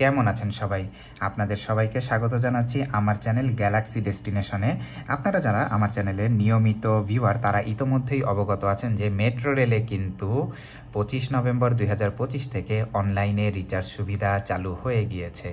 কেমন আছেন সবাই? আপনাদের সবাইকে স্বাগত জানাচ্ছি আমার চ্যানেল গ্যালাক্সি ডেস্টিনেশনে। আপনারা যারা আমার চ্যানেলের নিয়মিত ভিউয়ার, তারা ইতোমধ্যেই অবগত আছেন যে মেট্রো রেলে কিন্তু পঁচিশ নভেম্বর দুই হাজার পঁচিশ থেকে অনলাইনে রিচার্জ সুবিধা চালু হয়ে গিয়েছে।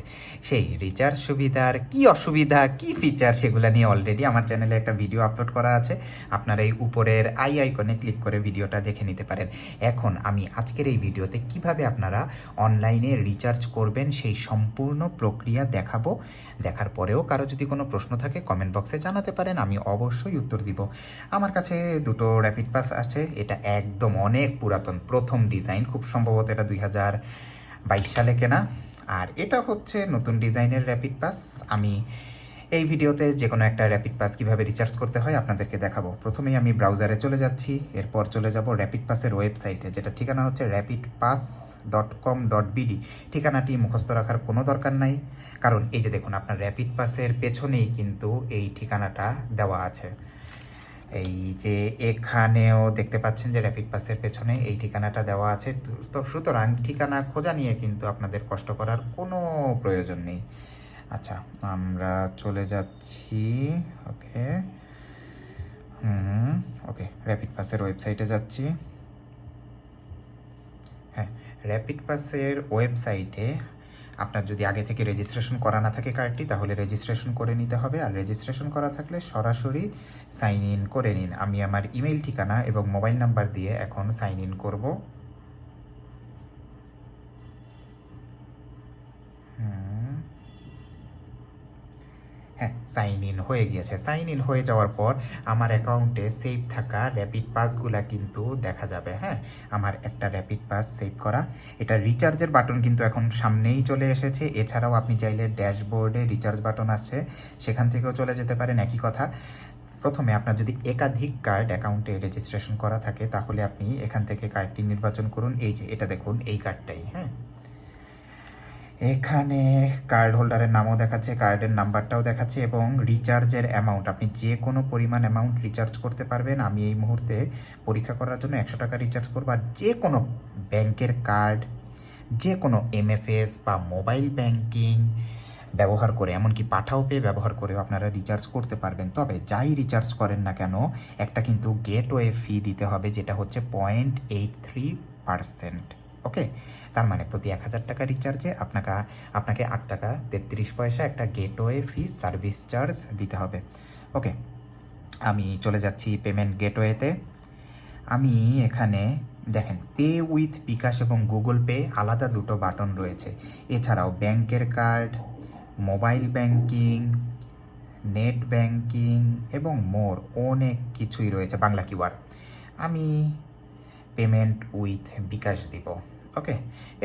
সেই রিচার্জ সুবিধার কি অসুবিধা, কি ফিচার সেগুলো নিয়ে অলরেডি আমার চ্যানেলে একটা ভিডিও আপলোড করা আছে। আপনারা এই উপরের আই আইকনে ক্লিক করে ভিডিওটা দেখে নিতে পারেন। এখন আমি আজকের এই ভিডিওতে কীভাবে আপনারা অনলাইনে রিচার্জ করবেন সেই সম্পূর্ণ প্রক্রিয়া দেখাবো। দেখার পরেও কারও যদি কোনো প্রশ্ন থাকে কমেন্ট বক্সে জানাতে পারেন, আমি অবশ্যই উত্তর দিব। আমার কাছে দুটো র্যাপিড পাস আছে এটা একদম অনেক পুরাতন, প্রথম ডিজাইন খুব সম্ভবত এটা দুই হাজার বাইশ সালে কেনা। আর এটা হচ্ছে নতুন ডিজাইনের র্যাপিড পাস আমি এই ভিডিওতে যে কোনো একটা র্যাপিড পাস কীভাবে রিচার্জ করতে হয় আপনাদেরকে দেখাবো। প্রথমেই আমি ব্রাউজারে চলে যাচ্ছি, এরপর চলে যাব র্যাপিড পাসের ওয়েবসাইটে যেটা ঠিকানা হচ্ছে rapid pass dot com dot BD ঠিকানাটি মুখস্থ রাখার কোনো দরকার নাই, কারণ এই যে দেখুন, আপনার র্যাপিড পাসের পেছনেই কিন্তু এই ঠিকানাটা দেওয়া আছে। এই যে এখানেও দেখতে পাচ্ছেন যে র্যাপিড পাসের পেছনে এই ঠিকানাটা দেওয়া আছে। তো সুতরাং ঠিকানা খোঁজা নিয়ে কিন্তু আপনাদের কষ্ট করার কোনো প্রয়োজন নেই। আচ্ছা আমরা চলে যাচ্ছি, ওকে। হুম, ওকে র্যাপিড পাসের ওয়েবসাইটে যাচ্ছি। হ্যাঁ র্যাপিড পাসের ওয়েবসাইটে আপনার যদি আগে থেকে রেজিস্ট্রেশন করা না থাকে কার্ডটি তাহলে রেজিস্ট্রেশন করে নিতে হবে। আর রেজিস্ট্রেশন করা থাকলে সরাসরি সাইন ইন করে নিন। আমি আমার ইমেল ঠিকানা এবং মোবাইল নাম্বার দিয়ে এখন সাইন ইন করব। হ্যাঁ সাইন ইন হয়ে গিয়েছে। সাইন ইন হয়ে যাওয়ার পর আমার অ্যাকাউন্টে সেভ থাকা র্যাপিড পাসগুলা কিন্তু দেখা যাবে হ্যাঁ? আমার একটা র্যাপিড পাস সেভ করা। এটা রিচার্জের বাটন কিন্তু এখন সামনেই চলে এসেছে। এছাড়াও আপনি চাইলে ড্যাশবোর্ডে রিচার্জ বাটন আছে। সেখান থেকেও চলে যেতে পারেন, একই কথা। প্রথমে আপনার যদি একাধিক কার্ড অ্যাকাউন্টে রেজিস্ট্রেশন করা থাকে, তাহলে আপনি এখান থেকে কার্ডটি নির্বাচন করুন। এই যে, এটা দেখুন, এই কার্ডটাই হ্যাঁ? এখানে কার্ড হোল্ডারের নামও দেখাচ্ছে কার্ডের নাম্বারটাও দেখাচ্ছে এবং রিচার্জের অ্যামাউন্ট আপনি যে কোনো পরিমাণ অ্যামাউন্ট রিচার্জ করতে পারবেন। আমি এই মুহূর্তে পরীক্ষা করার জন্য একশো টাকা রিচার্জ করব আর যে কোনো ব্যাংকের কার্ড যে কোনো এমএফএস বা মোবাইল ব্যাংকিং ব্যবহার করে, এমনকি পাঠাও পে ব্যবহার করেও আপনারা রিচার্জ করতে পারবেন। তবে যাই রিচার্জ করেন না কেন, একটা কিন্তু গেটওয়ে ফি দিতে হবে, যেটা হচ্ছে point eight three percent okay তার মানে প্রতি এক হাজার টাকা রিচার্জে আপনাকে আপনাকে আট টাকা তেত্রিশ পয়সা একটা গেটওয়ে ফি সার্ভিস চার্জ দিতে হবে। ওকে আমি চলে যাচ্ছি পেমেন্ট গেটওয়েতে আমি এখানে, দেখেন পে উইথ বিকাশ এবং গুগল পে আলাদা দুটো বাটন রয়েছে। এছাড়াও ব্যাংকের card mobile banking net banking এবং মোর অনেক কিছুই রয়েছে, বাংলা কিউআর আমি পেমেন্ট উইথ বিকাশ দিব ওকে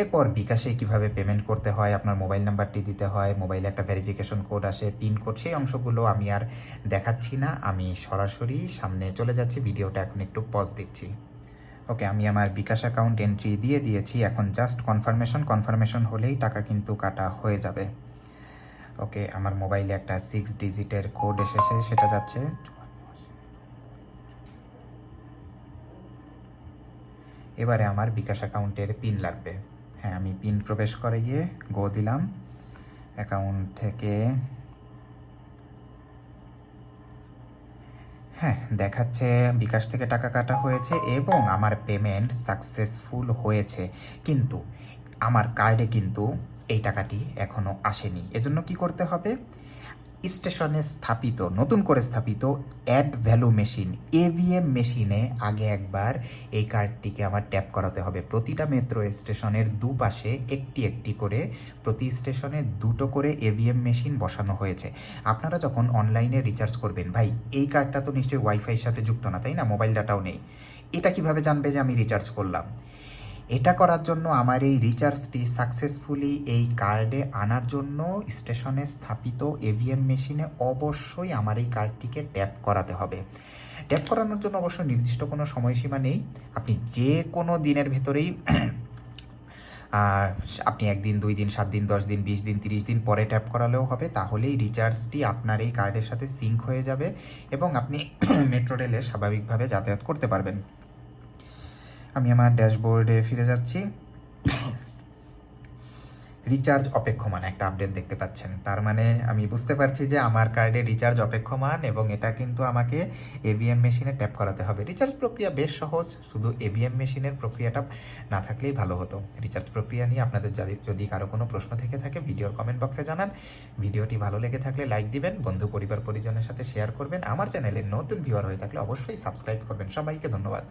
এরপর বিকাশে কীভাবে পেমেন্ট করতে হয়, আপনার মোবাইল নাম্বারটি দিতে হয় মোবাইলে একটা ভেরিফিকেশন কোড আসে পিন কোড সেই অংশগুলো আমি আর দেখাচ্ছি না, আমি সরাসরি সামনে চলে যাচ্ছি, ভিডিওটা এখন একটু পজ দিচ্ছি ওকে আমি আমার বিকাশ অ্যাকাউন্ট এন্ট্রি দিয়ে দিয়েছি, এখন জাস্ট কনফার্মেশন কনফার্মেশন হলেই টাকা কিন্তু কাটা হয়ে যাবে। ওকে আমার মোবাইলে একটা সিক্স ডিজিটের কোড এসেছে, সেটা যাচ্ছে এবারে আমার বিকাশ অ্যাকাউন্টের পিন লাগবে। হ্যাঁ আমি পিন প্রবেশ করে গিয়ে গো দিলাম। অ্যাকাউন্ট থেকে হ্যাঁ দেখাচ্ছে বিকাশ থেকে টাকা কাটা হয়েছে এবং আমার পেমেন্ট সাকসেসফুল হয়েছে। কিন্তু আমার কার্ডে কিন্তু এই টাকাটি এখনও আসেনি। এজন্য কি করতে হবে? স্টেশনে স্থাপিত, নতুন করে স্থাপিত অ্যাড ভ্যালু মেশিন, এভিএম মেশিনে আগে একবার এই কার্ডটিকে আমার ট্যাপ করাতে হবে। প্রতিটা মেট্রো স্টেশনের দুপাশে একটি একটি করে প্রতি স্টেশনে দুটো করে এভিএম মেশিন বসানো হয়েছে। আপনারা যখন অনলাইনে রিচার্জ করবেন, ভাই, এই কার্ডটা তো নিশ্চয়ই ওয়াইফাইয়ের সাথে যুক্ত না, তাই না? মোবাইল ডাটাও নেই। এটা কীভাবে জানবে যে আমি রিচার্জ করলাম? এটা করার জন্য আমার এই রিচার্জটি সাকসেসফুলি এই কার্ডে আনার জন্য স্টেশনে স্থাপিত এভিএম মেশিনে অবশ্যই আমার এই কার্ডটিকে ট্যাপ করাতে হবে। ট্যাপ করানোর জন্য অবশ্য নির্দিষ্ট কোনো সময়সীমা নেই। আপনি যে কোনো দিনের ভেতরেই আপনি একদিন, দুই দিন, সাত দিন, দশ দিন, বিশ দিন, তিরিশ দিন পরে ট্যাপ করালেও হবে। তাহলেই রিচার্জটি আপনার এই কার্ডের সাথে সিঙ্ক হয়ে যাবে এবং আপনি মেট্রো রেলে স্বাভাবিকভাবে যাতায়াত করতে পারবেন। আমি আমার ড্যাশবোর্ডে ফিরে যাচ্ছি। রিচার্জ অপেক্ষমান, একটা আপডেট দেখতে পাচ্ছেন। তার মানে আমি বুঝতে পারছি যে আমার কার্ডে রিচার্জ অপেক্ষমান এবং এটা কিন্তু আমাকে এবিএম মেশিনে ট্যাপ করাতে হবে। রিচার্জ প্রক্রিয়া বেশ সহজ, শুধু এবিএম মেশিনের প্রক্রিয়াটা না থাকলেই ভালো হতো। রিচার্জ প্রক্রিয়া নিয়ে আপনাদের যদি যদি কারও কোনো প্রশ্ন থেকে থাকে, ভিডিওর কমেন্ট বক্সে জানান। ভিডিওটি ভালো লেগে থাকলে লাইক দিবেন, বন্ধু, পরিবার, পরিজনের সাথে শেয়ার করবেন। আমার চ্যানেলে নতুন ভিউয়ার হয়ে থাকলে অবশ্যই সাবস্ক্রাইব করবেন। সবাইকে ধন্যবাদ।